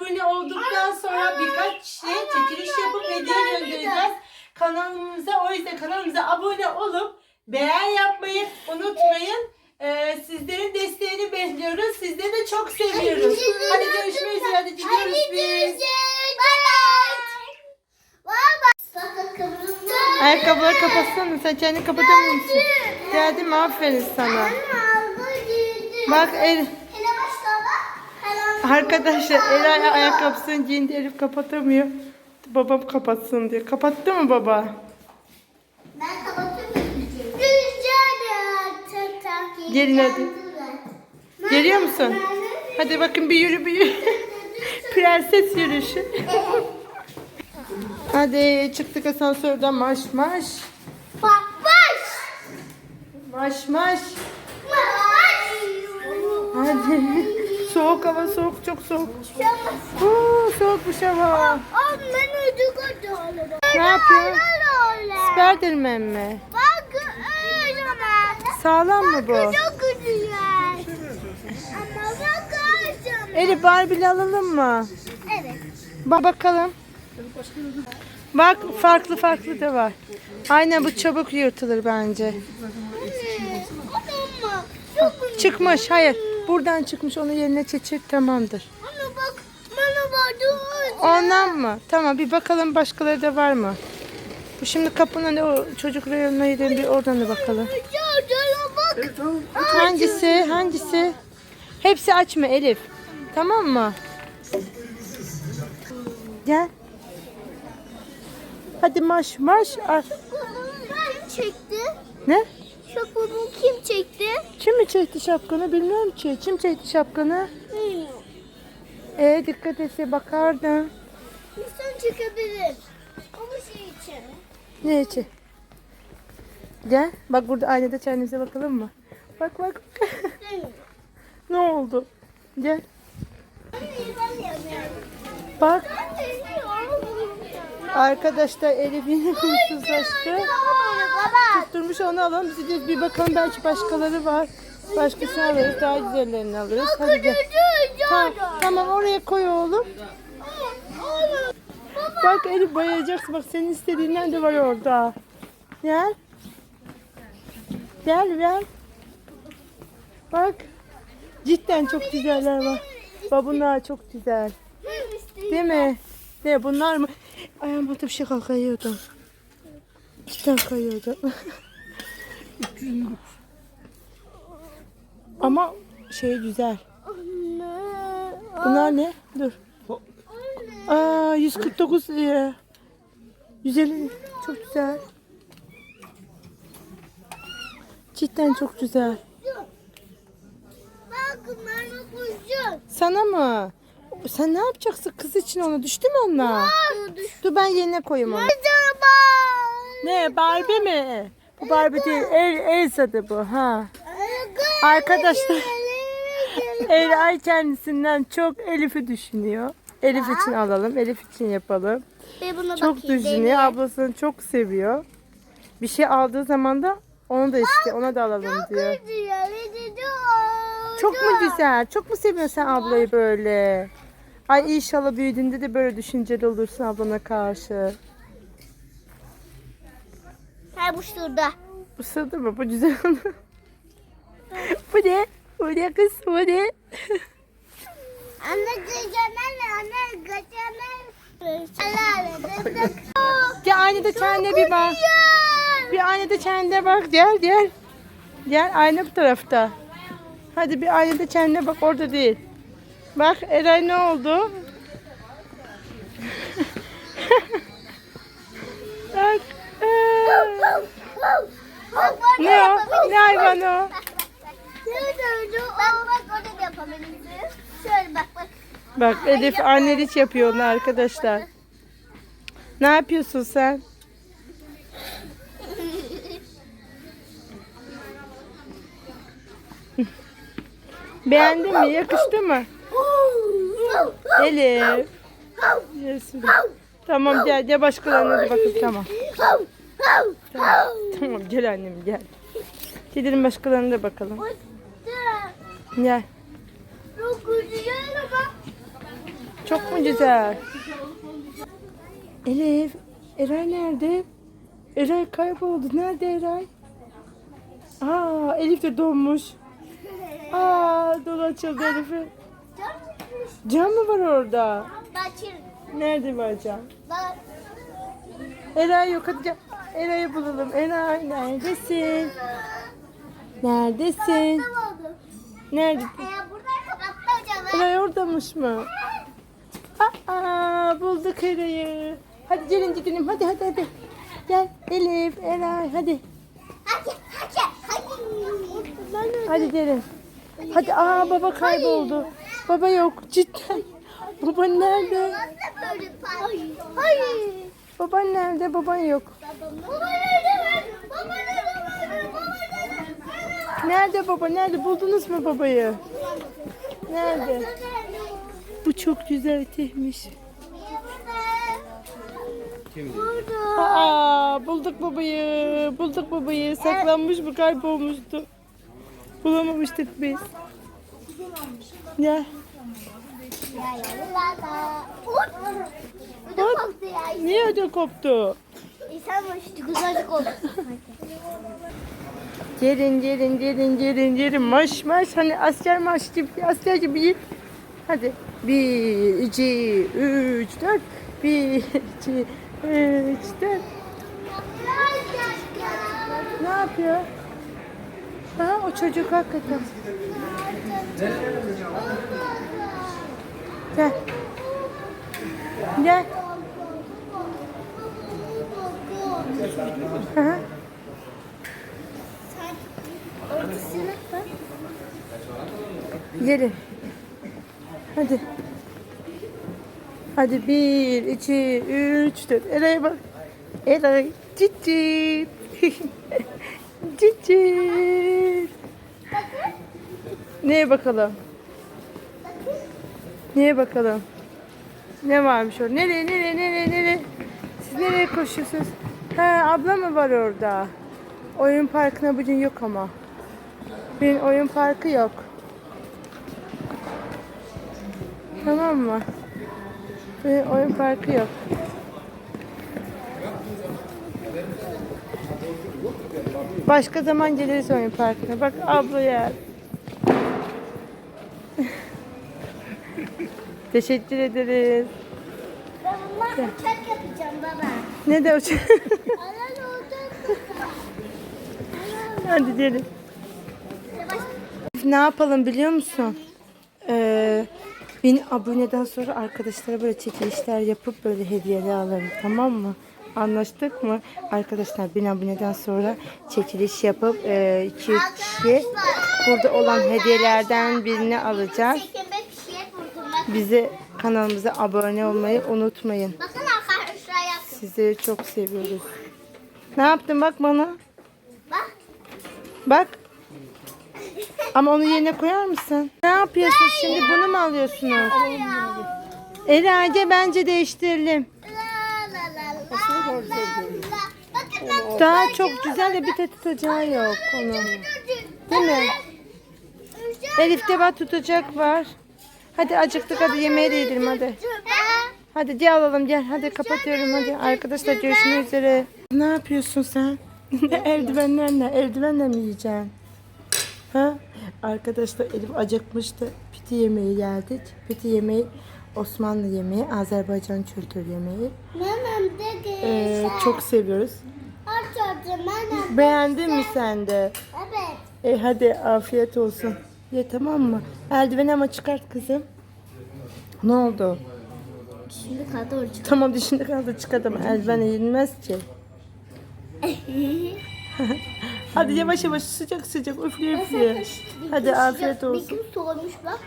abone olduktan sonra birkaç kişiye çekiliş yapıp hediye göndereceğiz. Kanalımıza o yüzden kanalımıza abone olup beğen yapmayı unutmayın. Ee, sizlerin desteğini bekliyoruz. Sizleri de çok seviyoruz. Hadi görüşmek üzere. Hadi gidiyoruz biz. Ayakkabıları kapatsana. Sen kendini kapatamıyor musun? Geldim aferin sana. Bak el, arkadaşlar Ela ayakkabısını giyindi Elif kapatamıyor. Babam kapatsın diye. Kapattı mı baba? Ben kapatıyorum. Rüzgar Gelin hadi. Geliyor musun? Hadi bakın bir yürü bir yürü. Prenses yürüyüşü. Hadi çıktık asansörden marş marş. Bak baş. Marş marş. Baş. Hadi. Soğuk hava soğuk çok soğuk. Oo, soğukmuş hava. Ben ödü kaçırdım. Ne yapıyor? Spiderman mi? Bak öyle? Sağlam mı bu? Çok güzel. Ama bak öyle. Elif Barbie'li alalım mı? Evet. Bak bakalım. Bak farklı farklı da var. Aynen bu çabuk yırtılır bence. Çıkmış hayır. Buradan çıkmış onu yerine çekecek tamamdır. Anne bak bana vardı. Ondan mı? Tamam bir bakalım başkaları da var mı? Bu şimdi kapının o çocuk reyonuna gidelim bir oradan da bakalım. Hangisi? Hangisi? Hepsi açma Elif. Tamam mı? Gel. Hadi marş marş. Ar- çekti? Ne? Şapkamı kim çekti? Kim mi çekti şapkanı bilmiyorum ki. Kim çekti şapkanı? Bilmiyorum. Ee dikkat etse bakardın. İnsan çekebilir. Ama şey için. Ne için? Gel. Bak burada aynada kendimize bakalım mı? Bak bak. Ne oldu? Gel. Bak. Arkadaşlar Elif yine huysuzlaştı. Baba. Tutturmuş onu alalım. Biz de bir bakalım belki başkaları var. Başkasını alırız. Daha güzellerini alırız. Hadi gel. Tamam, tamam oraya koy oğlum. Bak Elif bayayacaksın. Bak senin istediğinden de var orada. Gel. Gel gel. Bak. Cidden çok güzeller var. Bak bunlar çok güzel. Değil mi? Ne bunlar mı? Ayağıma bir şey kayıyordu. Cidden kayıyordu. Ama şey güzel. Bunlar ne? Dur. Aa 149 lira. 150 çok güzel. Cidden çok güzel. Sana mı? Sen ne yapacaksın kız için onu düştü mü onlar? Dur ben yerine koyayım onu. Ne Barbie mi? Bu Barbie değil. El, Elsa'dı bu ha. Arkadaşlar Elay kendisinden çok Elif'i düşünüyor. Elif için alalım. Elif için yapalım. Çok bakayım, düşünüyor. Ablasını çok seviyor. Bir şey aldığı zaman da onu da istiyor. Ona da alalım diyor. Çok mu güzel? Çok mu seviyorsun sen ablayı böyle? Ay inşallah büyüdüğünde de böyle düşünceli olursun ablana karşı. Ha bu şurada. Bu sığdı mı? Bu güzel bu ne? Bu ne kız? Bu ne? Anne gıcanlar anne gıcanlar. Gel aynada kendine bir bak. Bir aynada kendine bak. Gel gel. Gel ayna bu tarafta. Hadi bir aynada kendine bak orada değil. Bak Eray ne oldu? O? Bak bak orada da yapabiliriz. Şöyle bak bak. Bak Elif anneliç yapıyor onu arkadaşlar. Ne yapıyorsun sen? Beğendin mi? Yakıştı mı? Elif. Yesin. Tamam gel gel başkalarına da bakın tamam. Tamam, tamam gel annem gel. Gidelim başkalarına da bakalım. Gel. Çok güzel ama Çok mu güzel? Elif, Eray nerede? Eray kayboldu. Nerede Eray? Aa, Elif de donmuş. Aa, dolu açıldı Elif'e. Cam mı var orada? Nerede var cam? Bak. Eray yok hadi. Eray'ı bulalım. Eray neredesin? Neredesin? Nerede? Ee, hocam. Eray oradamış mı? Aa bulduk Eray'ı. Hadi gelin gidelim hadi hadi hadi. Gel Elif, Eray hadi. Hadi hadi hadi. Hadi gelin. Hadi aa baba kayboldu. Baba yok cidden. Baba nerede? Nasıl böyle Hayır. Hayır. Baban nerede? Baban yok. Baba nerede? Baba nerede? Baba nerede? Baba? Nerede? Buldunuz mu babayı? Nerede? Bu çok güzel tehmiş. Aa bulduk babayı. Bulduk babayı. Saklanmış mı? Kaybolmuştu. Bulamamıştık biz. Koptu ya. Niye ödül koptu? İnsan başlı güzel koptu. Gelin gelin gelin gelin gelin. Marş marş. Hani asker marş gibi. Asker gibi git. Hadi. Bir, iki, üç, dört. Bir, iki, üç, dört. Ne yapıyor? Ha o çocuk hakikaten. Gel. Gelin. Hadi. Hadi bir, iki, üç, dört. Eray'a bak. Eray. Cicit. Cicit. Neye bakalım? Neye bakalım? Ne varmış orada? Nereye, nereye, nereye, nereye? Siz nereye koşuyorsunuz? Ha, abla mı var orada? Oyun parkına bugün yok ama. Benim oyun parkı yok. Tamam mı? Benim oyun parkı yok. Başka zaman geliriz oyun parkına. Bak abla ya. Teşekkür ederiz. Ben uçak yapacağım baba. Ne de uç- Alan oldu. Hadi gelin. Ne yapalım biliyor musun? Ee, bin aboneden sonra arkadaşlara böyle çekilişler yapıp böyle hediyeler alalım tamam mı? Anlaştık mı? Arkadaşlar bin aboneden sonra çekiliş yapıp e, iki üç kişi burada olan hediyelerden birini alacağız. Bize kanalımıza abone olmayı unutmayın. Sizleri çok seviyoruz. Ne yaptın bak bana? Bak. Bak. Ama onu yerine koyar mısın? Ne yapıyorsun şimdi? Bunu mu alıyorsunuz? Elace bence değiştirelim. Daha çok güzel de bir de tutacağı yok onun. Değil mi? Elif'te bak tutacak var. Hadi acıktık hadi yemeğe de yedirdim hadi. Hadi gel alalım gel. Hadi kapatıyorum hadi. Arkadaşlar görüşmek üzere. Ne yapıyorsun sen? Eldivenlerle, eldivenle mi yiyeceksin? Ha? Arkadaşlar Elif acıkmıştı. Piti yemeği geldik. Piti yemeği Osmanlı yemeği, Azerbaycan kültür yemeği. Ee, çok seviyoruz. Beğendin mi sen de? Evet. E hadi afiyet olsun. Ye tamam mı? Eldiveni ama çıkart kızım. Ne oldu? Şimdi kadar olacak. Tamam dişinde kaldı çıkardım. Eldiven yenilmez ki. hadi yavaş yavaş sıcak sıcak üflüyor üflüyor. Hadi afiyet olsun. Gün soğumuş bak.